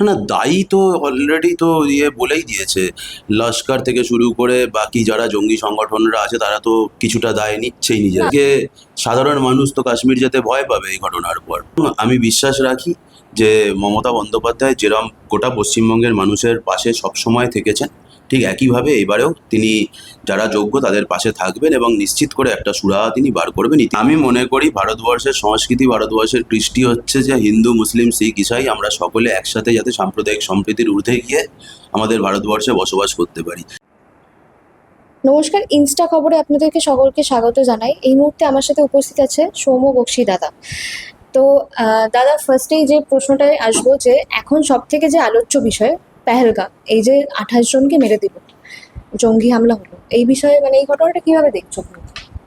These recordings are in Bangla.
না দায়ী তো অলরেডি তো ইয়ে বলেই দিয়েছে। লস্কর থেকে শুরু করে বাকি যারা জঙ্গি সংগঠনরা আছে তারা তো কিছুটা দায় নিচ্ছেই নিজেকে সাধারণ মানুষ তো কাশ্মীর যেতে ভয় পাবে এই ঘটনার পর। আমি বিশ্বাস রাখি যে মমতা বন্দ্যোপাধ্যায় যেরম গোটা পশ্চিমবঙ্গের মানুষের পাশে সবসময় থেকেছেন ঠিক একইভাবে এবারেও তিনি যারা যোগ্য তাদের পাশে থাকবেন এবং নিশ্চিত করে একটা সুরাহা তিনি বার করবেন। আমি মনে করি ভারতবর্ষের সংস্কৃতি, ভারতবর্ষের কৃষ্টি হচ্ছে যে হিন্দু, মুসলিম, শিখ, ইসাই, আমরা সকলে একসাথে যাতে সাম্প্রদায়িক সম্প্রীতির ঊর্ধ্বে গিয়ে আমাদের ভারতবর্ষে বসবাস করতে পারি। নমস্কার, ইনস্টা খবরে আপনাদেরকে সকলকে স্বাগত জানাই। এই মুহূর্তে আমার সাথে উপস্থিত আছে সৌম্য বক্সি দাদা। তো দাদা ফার্স্টেই যে প্রশ্নটায় আসব যে এখন সব থেকে যে আলোচ্য বিষয় পেহেলগাম, এই যে আঠাশ জনকে মেরে দিল, জঙ্গি হামলা হলো, এই বিষয়ে মানে এই ঘটনাটা কীভাবে দেখছ?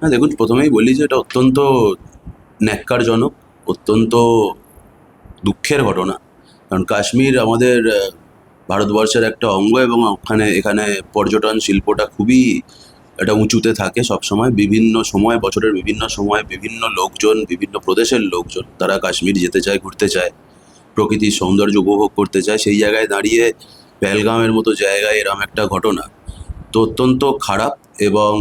না দেখুন, প্রথমেই বলি যে এটা অত্যন্ত ন্যাক্কারজনক, অত্যন্ত দুঃখের ঘটনা। কারণ কাশ্মীর আমাদের ভারতবর্ষের একটা অঙ্গ এবং ওখানে, এখানে পর্যটন শিল্পটা খুবই একটা উঁচুতে থাকে সবসময়। বিভিন্ন সময়, বছরের বিভিন্ন সময় বিভিন্ন লোকজন, বিভিন্ন প্রদেশের লোকজন, তারা কাশ্মীর যেতে চায়, ঘুরতে চায়। প্রকৃতির সৌন্দর্য উপভোগ করতে চায়, সেই জায়গায় দাঁড়িয়ে পেহেলগামের মতো জায়গায় এরম একটা ঘটনা তো অত্যন্ত খারাপ এবং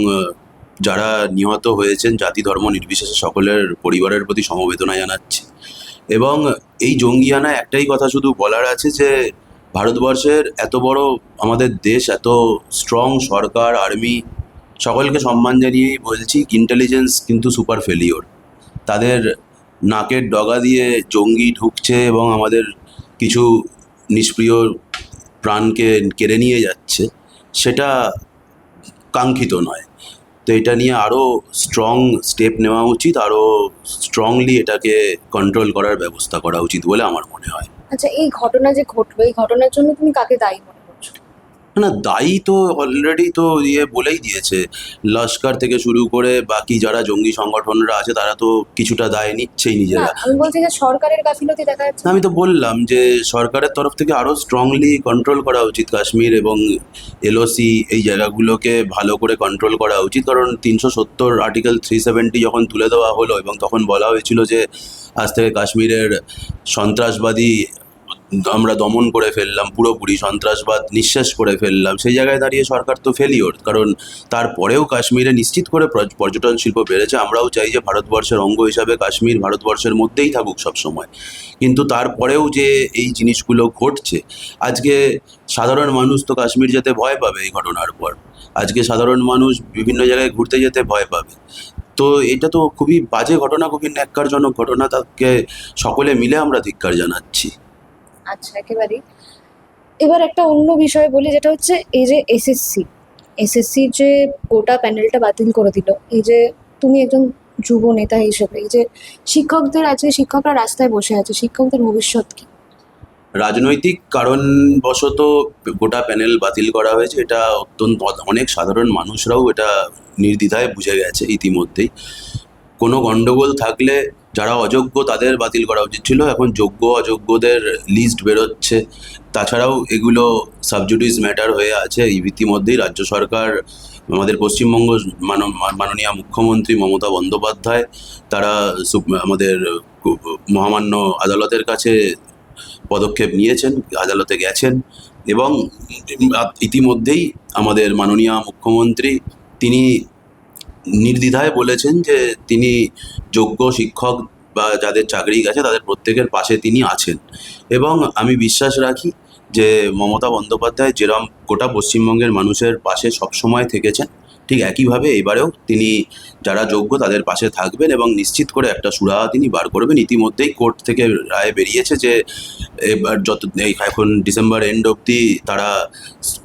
যারা নিহত হয়েছেন জাতি ধর্ম নির্বিশেষে সকলের পরিবারের প্রতি সমবেদনা জানাচ্ছি। এবং এই জঙ্গিয়ানা একটাই কথা শুধু বলার আছে যে, ভারতবর্ষের এত বড় আমাদের দেশ, এত স্ট্রং সরকার আর্মি সকলকে সম্মান জানিয়েই বলছি ইন্টেলিজেন্স কিন্তু সুপার ফেলিওর তাদের নাকের ডগা দিয়ে জঙ্গি ঢুকছে এবং আমাদের কিছু নিষ্প্রিয় প্রাণকে কেড়ে নিয়ে যাচ্ছে, সেটা কাঙ্ক্ষিত নয়। তো এটা নিয়ে আরও স্ট্রং স্টেপ নেওয়া উচিত আরও স্ট্রংলি এটাকে কন্ট্রোল করার ব্যবস্থা করা উচিত বলে আমার মনে হয়। আচ্ছা এই ঘটনা যে ঘটলো এই ঘটনার জন্য তুমি কাকে দায়ী মনে না দায়ী তো অলরেডি তো ইয়ে বলেই দিয়েছে। লস্কর থেকে শুরু করে বাকি যারা জঙ্গি সংগঠনরা আছে তারা তো কিছুটা দায় নিচ্ছেই নিজেরা। আমি বলছি যে সরকারের গাফিলতি দেখা যাচ্ছে। আমি তো বললাম যে সরকারের তরফ থেকে আরও স্ট্রংলি কন্ট্রোল করা উচিত কাশ্মীর এবং এলওসি এই জায়গাগুলোকে ভালো করে কন্ট্রোল করা উচিত। কারণ তিনশো সত্তর আর্টিকেল থ্রি সেভেন্টি যখন তুলে দেওয়া হলো এবং তখন বলা হয়েছিল যে আজ থেকে কাশ্মীরের সন্ত্রাসবাদী আমরা দমন করে ফেললাম, পুরোপুরি সন্ত্রাসবাদ নিঃশ্বাস করে ফেললাম। সেই জায়গায় দাঁড়িয়ে সরকার তো ফেলিওর কারণ তারপরেও কাশ্মীরে নিশ্চিত করে পর্যটন শিল্প বেড়েছে। আমরাও চাই যে ভারতবর্ষের অঙ্গ হিসাবে কাশ্মীর ভারতবর্ষের মধ্যেই থাকুক সবসময়। কিন্তু তারপরেও যে এই জিনিসগুলো ঘটছে, আজকে সাধারণ মানুষ তো কাশ্মীর যেতে ভয় পাবে এই ঘটনার পর। আজকে সাধারণ মানুষ বিভিন্ন জায়গায় ঘুরতে যেতে ভয় পাবে। তো এটা তো খুবই বাজে ঘটনা, খুবই ন্যাক্কারজনক ঘটনা, তাকে সকলে মিলে আমরা ধিক্কার জানাচ্ছি। আচ্ছা একেবারেই। এবার একটা অন্য বিষয় বলি, যেটা হচ্ছে এই যে এসএসসি এসএসসির যে গোটা প্যানেলটা বাতিল করে দিল, এই যে তুমি একজন যুব নেতা হিসেবে, এই যে শিক্ষকদের আছে, শিক্ষকরা রাস্তায় বসে আছে, শিক্ষকদের ভবিষ্যৎ কি? রাজনৈতিক কারণবশত গোটা প্যানেল বাতিল করা হয়েছে, এটা অত্যন্ত, অনেক সাধারণ মানুষরাও এটা নির্দ্বিধায় বুঝে গেছে ইতিমধ্যেই। কোনো গণ্ডগোল থাকলে যারা অযোগ্য তাদের বাতিল করা উচিত ছিল। এখন যোগ্য, অযোগ্যদের লিস্ট বেরোচ্ছে। তাছাড়াও এগুলো সাবজুডিস ম্যাটার হয়ে আছে। ইতিমধ্যেই রাজ্য সরকার, আমাদের পশ্চিমবঙ্গ মানন- মাননীয় মুখ্যমন্ত্রী মমতা বন্দ্যোপাধ্যায়, তারা আমাদের মহামান্য আদালতের কাছে পদক্ষেপ নিয়েছেন, আদালতে গেছেন এবং ইতিমধ্যেই আমাদের মাননীয় মুখ্যমন্ত্রী, তিনি নির্দ্বিধায় বলেছেন যে তিনি যোগ্য শিক্ষক বা যাদের চাকরি গেছে তাদের প্রত্যেকের পাশে তিনি আছেন। এবং আমি বিশ্বাস রাখি যে মমতা বন্দ্যোপাধ্যায় যেরম গোটা পশ্চিমবঙ্গের মানুষের পাশে সবসময় থেকেছেন, ঠিক একইভাবে এবারেও তিনি যারা যোগ্য তাদের পাশে থাকবেন এবং নিশ্চিত করে একটা সুরাহা তিনি বার করবেন। ইতিমধ্যেই কোর্ট থেকে রায় বেরিয়েছে যে এবার যত, এখন ডিসেম্বর এন্ড অবধি তারা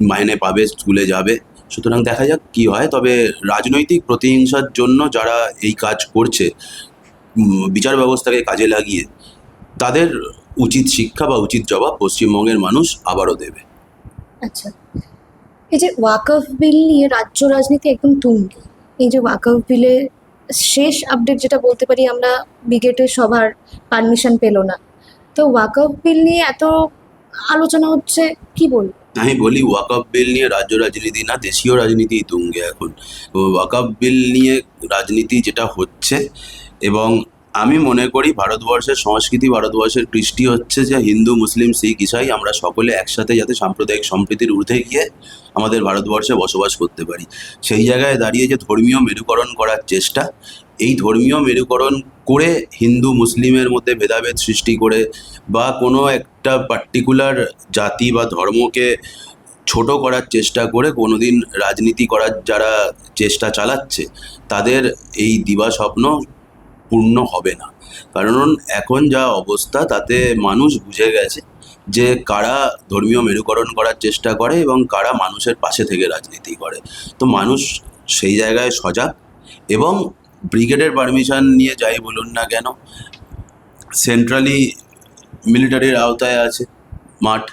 মাইনে পাবে, স্কুলে যাবে। সুতরাং দেখা যাক কি হয়। তবে রাজনৈতিক প্রতিহিংসার জন্য যারা এই কাজ করছে বিচার ব্যবস্থাকে কাজে লাগিয়ে, তাদের উচিত শিক্ষা বা উচিত জবাব পশ্চিমবঙ্গের মানুষ আবারও দেবে। আচ্ছা এই যে ওয়াকফ বিল নিয়ে রাজ্য রাজনীতি একদম তুঙ্গি। এই যে ওয়াকফ বিলের শেষ আপডেট যেটা বলতে পারি আমরা ব্রিগেডের সভার পারমিশন পেল না। তো ওয়াকফ বিল নিয়ে এত আলোচনা হচ্ছে, কি বলব? আমি বলি ওয়াকআপ বিল নিয়ে রাজ্য রাজনীতি না, দেশীয় রাজনীতি তুঙ্গে এখন। ওয়াকআপ বিল নিয়ে রাজনীতি যেটা হচ্ছে, এবং আমি মনে করি ভারতবর্ষের সংস্কৃতি, ভারতবর্ষের কৃষ্টি হচ্ছে যে হিন্দু, মুসলিম, শিখ, ইসাই আমরা সকলে একসাথে যাতে সাম্প্রদায়িক সম্প্রীতির ঊর্ধ্বে গিয়ে আমাদের ভারতবর্ষে বসবাস করতে পারি। সেই জায়গায় দাঁড়িয়ে যে ধর্মীয় মেরুকরণ করার চেষ্টা এই ধর্মীয় মেরুকরণ করে হিন্দু মুসলিমের মধ্যে ভেদাভেদ সৃষ্টি করে বা কোনো একটা পার্টিকুলার জাতি বা ধর্মকে ছোট করার চেষ্টা করে কোনোদিন রাজনীতি করার যারা চেষ্টা চালাচ্ছে, তাদের এই দিবা স্বপ্ন পূর্ণ হবে না। কারণ এখন যা অবস্থা, তাতে মানুষ বুঝে গেছে যে কারা ধর্মীয় মেরুকরণ করার চেষ্টা করে এবং কারা মানুষের পাশে থেকে রাজনীতি করে। তো মানুষ সেই জায়গায় সজাগ এবং ব্রিগেডের পারমিশন নিয়ে যাই বলুন না কেন। সেন্ট্রালি মিলিটারির আওতায় আছে মাঠ।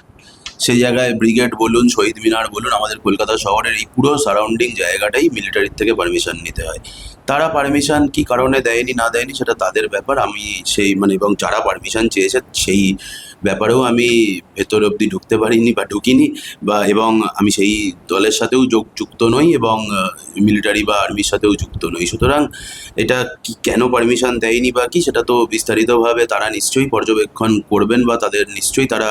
সেই জায়গায় ব্রিগেড বলুন, শহীদ মিনার বলুন, আমাদের কলকাতা শহরের এই পুরো সারাউন্ডিং জায়গাটাই মিলিটারির থেকে পারমিশন নিতে হয়। তারা পারমিশন কি কারণে দেয়নি, না দেয়নি সেটা তাদের ব্যাপার। আমি সেই মানে এবং যারা পারমিশন চেয়েছে সেই ব্যাপারেও আমি ভেতর অবধি ঢুকতে পারিনি বা ঢুকিনি বা এবং আমি সেই দলের সাথেও যোগ, যুক্ত নই এবং মিলিটারি বা আর্মির সাথেও যুক্ত নই। সুতরাং এটা কি, কেন পারমিশন দেয়নি বা কি, সেটা তো বিস্তারিতভাবে তারা নিশ্চয়ই পর্যবেক্ষণ করবেন বা তাদের নিশ্চয়ই তারা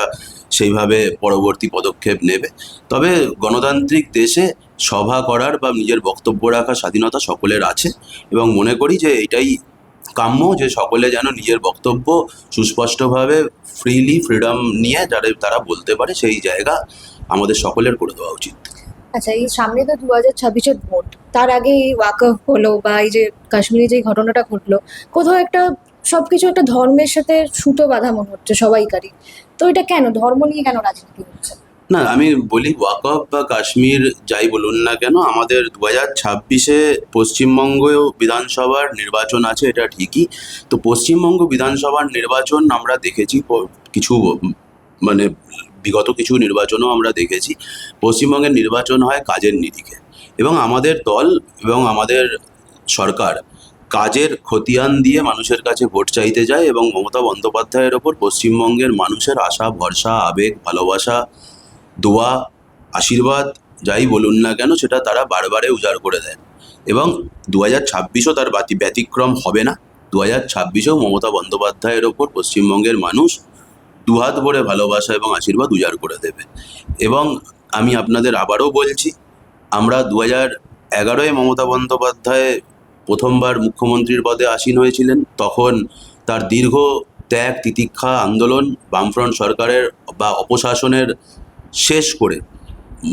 সেইভাবে পরবর্তী পদক্ষেপ নেবে। তবে গণতান্ত্রিক দেশে সভা করার বা নিজের বক্তব্য রাখার স্বাধীনতা সকলের আছে এবং মনে করি যে এটাই কাম্য যে সকলে যেন নিজের বক্তব্য সুস্পষ্টভাবে ফ্রিলি ফ্রিডম নিয়ে যারা, তারা বলতে পারে, সেই জায়গা আমাদের সকলের করে দেওয়া উচিত। আচ্ছা এই সামনে তো দু হাজার ছাব্বিশের ভোট। তার আগে এই ওয়াকফ হলো বা এই যে কাশ্মীরে যে ঘটনাটা ঘটলো, কোথাও একটা সবকিছু একটা ধর্মের সাথে সুতো বাঁধা মনে হচ্ছে সবাইকারই। তো এটা কেন? ধর্ম নিয়ে কেন রাজনীতি হচ্ছে? না, আমি বলি ওয়াকফ বা কাশ্মীর যাই বলুন না কেন, আমাদের দু হাজার ছাব্বিশে পশ্চিমবঙ্গ বিধানসভার নির্বাচন আছে, এটা ঠিকই। তো পশ্চিমবঙ্গ বিধানসভার নির্বাচন আমরা দেখেছি কিছু মানে বিগত কিছু নির্বাচনও আমরা দেখেছি। পশ্চিমবঙ্গের নির্বাচন হয় কাজের নিরিখে। এবং আমাদের দল এবং আমাদের সরকার কাজের খতিয়ান দিয়ে মানুষের কাছে ভোট চাইতে যায় এবং মমতা বন্দ্যোপাধ্যায়ের ওপর পশ্চিমবঙ্গের মানুষের আশা, ভরসা, আবেগ, ভালোবাসা, দোয়া, আশীর্বাদ, যাই বলুন না কেন, সেটা তারা বারবারে উজাড় করে দেন। এবং দু হাজার ছাব্বিশও তার ব্যতিক্রম হবে না। দু হাজার ছাব্বিশেও মমতা বন্দ্যোপাধ্যায়ের ওপর পশ্চিমবঙ্গের মানুষ দুহাত ভরে ভালোবাসা এবং আশীর্বাদ উজাড় করে দেবে। এবং আমি আপনাদের আবারও বলছি, আমরা দু হাজার এগারোয় মমতা বন্দ্যোপাধ্যায় প্রথমবার মুখ্যমন্ত্রীর পদে আসীন হয়েছিলেন, তখন তার দীর্ঘ ত্যাগ, তিতিক্ষা আন্দোলন বামফ্রন্ট সরকারের বা অপশাসনের শেষ করে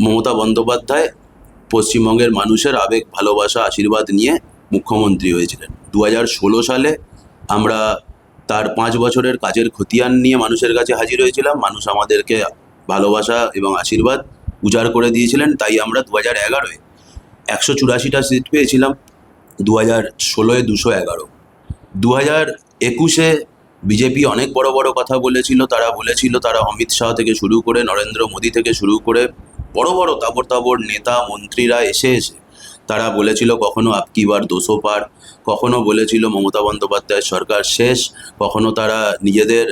মমতা বন্দ্যোপাধ্যায় পশ্চিমবঙ্গের মানুষের আবেগ, ভালোবাসা, আশীর্বাদ নিয়ে মুখ্যমন্ত্রী হয়েছিলেন। দু ষোলো সালে আমরা তার পাঁচ বছরের কাজের খতিয়ান নিয়ে মানুষের কাছে হাজির হয়েছিলাম। মানুষ আমাদেরকে ভালোবাসা এবং আশীর্বাদ উজাড় করে দিয়েছিলেন, তাই আমরা দু হাজার এগারোয় একশো চুরাশিটা সিট পেয়েছিলাম। দু হাজার ষোলোয় দুশো এগারো। দু হাজার একুশে বিজেপি অনেক বড় বড় কথা বলেছিল, তারা বলেছিল তারা অমিত শাহ থেকে শুরু করে নরেন্দ্র মোদী থেকে শুরু করে বড় বড় তাবড় তাবড় নেতা, মন্ত্রীরা এসে এসে তারা বলেছিল কখনো আপকি বার দোষো পার, কখনো বলেছিল মমতা বন্দ্যোপাধ্যায়ের সরকার শেষ, কখনো তারা নিজেদের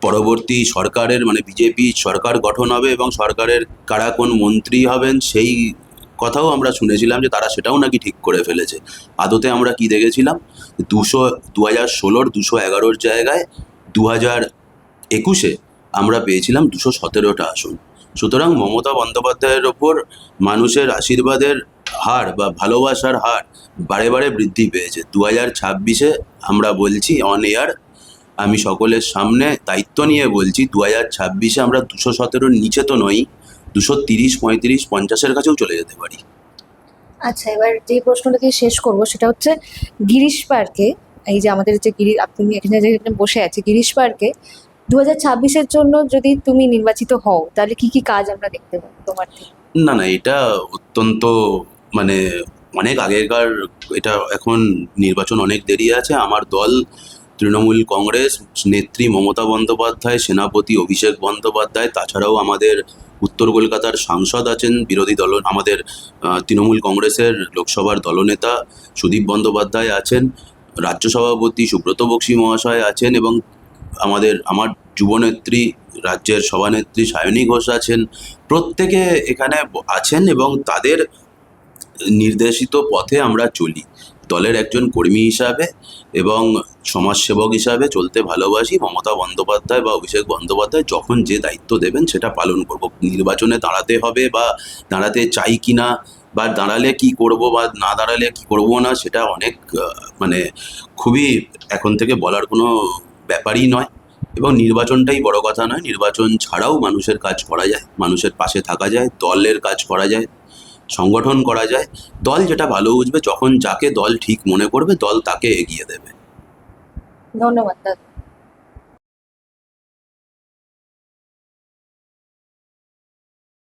পরবর্তী সরকারের মানে বিজেপি সরকার গঠন হবে এবং সরকারের কারা কোন মন্ত্রী হবেন সেই কথাও আমরা শুনেছিলাম যে তারা সেটাও নাকি ঠিক করে ফেলেছে। আদতে আমরা কি দেখেছিলাম? দুশো দু হাজার ষোলোর দুশো এগারোর জায়গায় দু হাজার একুশে আমরা পেয়েছিলাম দুশো সতেরোটা আসন। সুতরাং মমতা বন্দ্যোপাধ্যায়ের ওপর মানুষের আশীর্বাদের হার বা ভালোবাসার হার বারে বারে বৃদ্ধি পেয়েছে। দু হাজার ছাব্বিশে আমরা বলছি অন এয়ার আমি সকলের সামনে দায়িত্ব নিয়ে বলছি দু হাজার ছাব্বিশে আমরা দুশো সতেরোর নিচে তো নই দুশো তিরিশ পঁয়ত্রিশ পঞ্চাশের কাছেও চলে যেতে পারি। আচ্ছা এবার যে প্রশ্নটা দিয়ে শেষ করব সেটা হচ্ছে গিরিশ পার্কে এই যে আমাদের যে গিরি আপনি এখানে যে বসে আছে গিরিশ পার্কে দু হাজার ছাব্বিশের জন্য যদি তুমি নির্বাচিত হও তাহলে কি কি কাজ আমরা দেখতে পাবো তোমার না না এটা অত্যন্ত মানে অনেক আগেকার এটা এখন নির্বাচন অনেক দেরি আছে। আমার দল তৃণমূল কংগ্রেস নেত্রী মমতা বন্দ্যোপাধ্যায় সেনাপতি অভিষেক বন্দ্যোপাধ্যায় তাছাড়াও আমাদের উত্তর কলকাতার সাংসদ আছেন বিরোধী দল, আমাদের তৃণমূল কংগ্রেসের লোকসভার দলনেতা সুদীপ বন্দ্যোপাধ্যায় আছেন, রাজ্য সভাপতি সুব্রত বক্সী মহাশয় আছেন এবং আমাদের, আমার যুবনেত্রী, রাজ্যের সভানেত্রী সায়নী ঘোষ আছেন। প্রত্যেকে এখানে আছেন এবং তাদের নির্দেশিত পথে আমরা চলি। দলের একজন কর্মী হিসাবে এবং সমাজসেবক হিসাবে চলতে ভালোবাসি। মমতা বন্দ্যোপাধ্যায় বা অভিষেক বন্দ্যোপাধ্যায় যখন যে দায়িত্ব দেবেন সেটা পালন করব। নির্বাচনে দাঁড়াতে হবে বা দাঁড়াতে চাই কি না বা দাঁড়ালে কি করব বা না দাঁড়ালে কি করব না সেটা অনেক মানে খুবই এখন থেকে বলার কোনো ব্যাপারই নয়। এবং নির্বাচনটাই বড় কথা নয়। নির্বাচন ছাড়াও মানুষের কাজ করা যায়, মানুষের পাশে থাকা যায়, দলের কাজ করা যায়। সংগঠন করা যায়, দল যেটা ভালো বুঝবে, যখন যাকে দল ঠিক মনে করবে, দল তাকে এগিয়ে দেবে। ধন্যবাদ